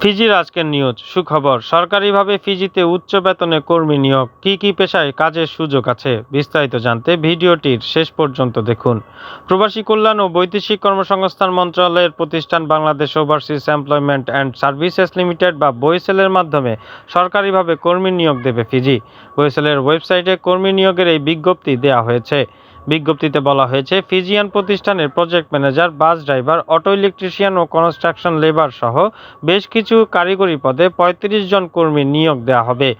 ফিজির আজকের নিউজ, সুখবর। সরকারিভাবে ফিজিতে উচ্চ বেতনে কর্মী নিয়োগ, কী কী পেশায় কাজের সুযোগ আছে বিস্তারিত জানতে ভিডিওটির শেষ পর্যন্ত দেখুন। প্রবাসী কল্যাণ ও বৈদেশিক কর্মসংস্থান মন্ত্রণালয়ের প্রতিষ্ঠান Bangladesh overseas employment and services limited বা বইসেলের মাধ্যমে সরকারিভাবে কর্মী নিয়োগ দেবে ফিজি। বইসেলের ওয়েবসাইটে কর্মী নিয়োগের এই বিজ্ঞপ্তি দেওয়া হয়েছে। বিজ্ঞপ্তিতে বলা হয়েছে, ফিজিয়ান প্রতিষ্ঠানের project manager, bus driver, auto electrician ও কনস্ট্রাকশন লেবার সহ বেশ কিছু কারিগরি পদে ৩৫ জন কর্মী নিয়োগ দেওয়া হবে।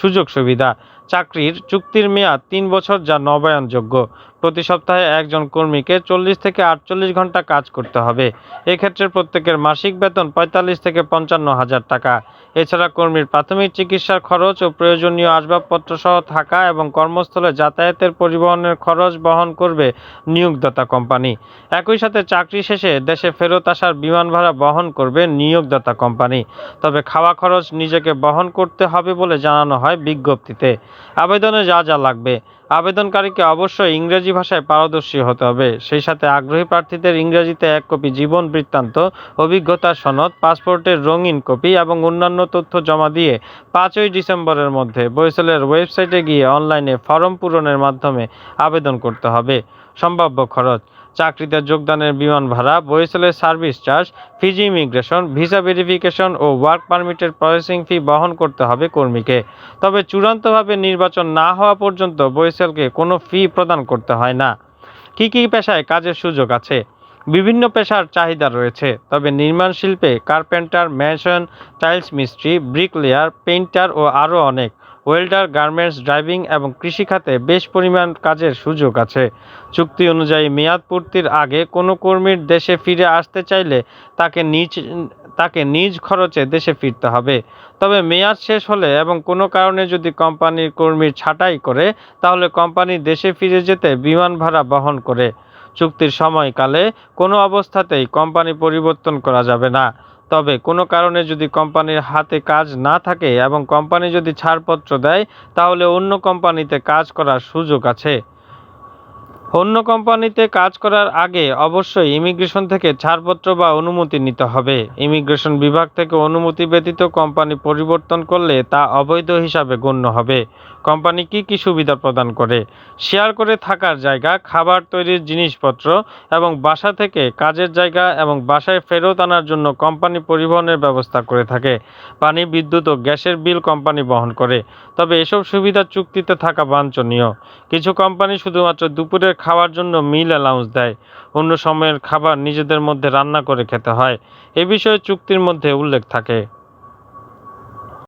সুযোগ সুবিধা, চাকরির চুক্তির মেয়াদ তিন বছর যা নবায়নযোগ্য। প্রতি সপ্তাহে একজন কর্মীকে চল্লিশ থেকে আটচল্লিশ ঘণ্টা কাজ করতে হবে। এক্ষেত্রে প্রত্যেকের মাসিক বেতন পঁয়তাল্লিশ থেকে পঞ্চান্ন হাজার টাকা। এছাড়া কর্মীর প্রাথমিক চিকিৎসার খরচ ও প্রয়োজনীয় আসবাবপত্র সহ থাকা এবং কর্মস্থলে যাতায়াতের পরিবহনের খরচ বহন করবে নিয়োগদাতা কোম্পানি। একই সাথে চাকরি শেষে দেশে ফেরত আসার বিমান ভাড়া বহন করবে নিয়োগদাতা কোম্পানি। তবে খাওয়া খরচ নিজেকে বহন করতে হবে বলে জানানো হয় বিজ্ঞপ্তিতে। আবেদনে যা যা লাগবে। আবেদনকারীকে অবশ্যই ইংরেজি ভাষায় পারদর্শী হতে হবে। সেই সাথে আগ্রহী প্রার্থীদের ইংরেজিতে এক কপি জীবন বৃত্তান্ত, অভিজ্ঞতার সনদ, পাসপোর্টের রঙিন কপি এবং অন্যান্য তথ্য জমা দিয়ে পাঁচই ডিসেম্বরের মধ্যে বৈসেলের ওয়েবসাইটে গিয়ে অনলাইনে ফর্ম পূরণের মাধ্যমে আবেদন করতে হবে। সম্ভাব্য খরচ চাকরিতে যোগদানের বিমান ভাড়া বইসেলের service charge, Fiji immigration, visa verification ও ওয়ার্ক পারমিটের প্রসেসিং ফি বহন করতে হবে কর্মীকে। তবে চূড়ান্তভাবে নির্বাচন না হওয়া পর্যন্ত বইসেলকে কোনো ফি প্রদান করতে হয় না। কী কী পেশায় কাজের সুযোগ আছে? বিভিন্ন পেশার চাহিদা রয়েছে, তবে নির্মাণ শিল্পে কার্পেন্টার ম্যাশন টাইলস মিস্ত্রি, ব্রিকলেয়ার, পেইন্টার ও আরও অনেক। ওয়েল্ডার গার্মেন্টস ড্রাইভিং এবং কৃষিখাতে বেশ পরিমাণ কাজের সুযোগ আছে। চুক্তি অনুযায়ী মেয়াদ পূর্তির আগে কোনো কর্মীর দেশে ফিরে আসতে চাইলে তাকে নিজ তাকে নিজ খরচে দেশে ফিরতে হবে। তবে মেয়াদ শেষ হলে এবং কোনো কারণে যদি কোম্পানির কর্মীর ছাঁটাই করে, তাহলে কোম্পানি দেশে ফিরে যেতে বিমান ভাড়া বহন করে। চুক্তির সময়কালে কোনো অবস্থাতেই কোম্পানি পরিবর্তন করা যাবে না। তবে কোনো কারণে যদি কোম্পানির হাতে কাজ না থাকে এবং কোম্পানি যদি ছাড়পত্র দেয়, তাহলে অন্য কোম্পানিতে কাজ করার সুযোগ আছে। অন্য কোম্পানিতে কাজ করার আগে অবশ্যই ইমিগ্রেশন থেকে ছাড়পত্র বা অনুমতি নিতে হবে। ইমিগ্রেশন বিভাগ থেকে অনুমতি ব্যতীত কোম্পানি পরিবর্তন করলে তা অবৈধ হিসাবে গণ্য হবে। কোম্পানি কি কি সুবিধা প্রদান করে? শেয়ার করে থাকার জায়গা, খাবার তৈরির জিনিসপত্র এবং বাসা থেকে কাজের জায়গা এবং বাসায় ফেরত আনার জন্য কোম্পানি পরিবহনের ব্যবস্থা করে থাকে। পানি, বিদ্যুৎ ও গ্যাসের বিল কোম্পানি বহন করে। তবে এসব সুবিধা চুক্তিতে থাকা বাঞ্ছনীয়। কিছু কোম্পানি শুধুমাত্র দুপুরের খাওয়ার জন্য মিল অ্যালাউন্স দেয়। অন্য সময়ের খাবার নিজেদের মধ্যে রান্না করে খেতে হয়। এ বিষয়ে চুক্তির মধ্যে উল্লেখ থাকে।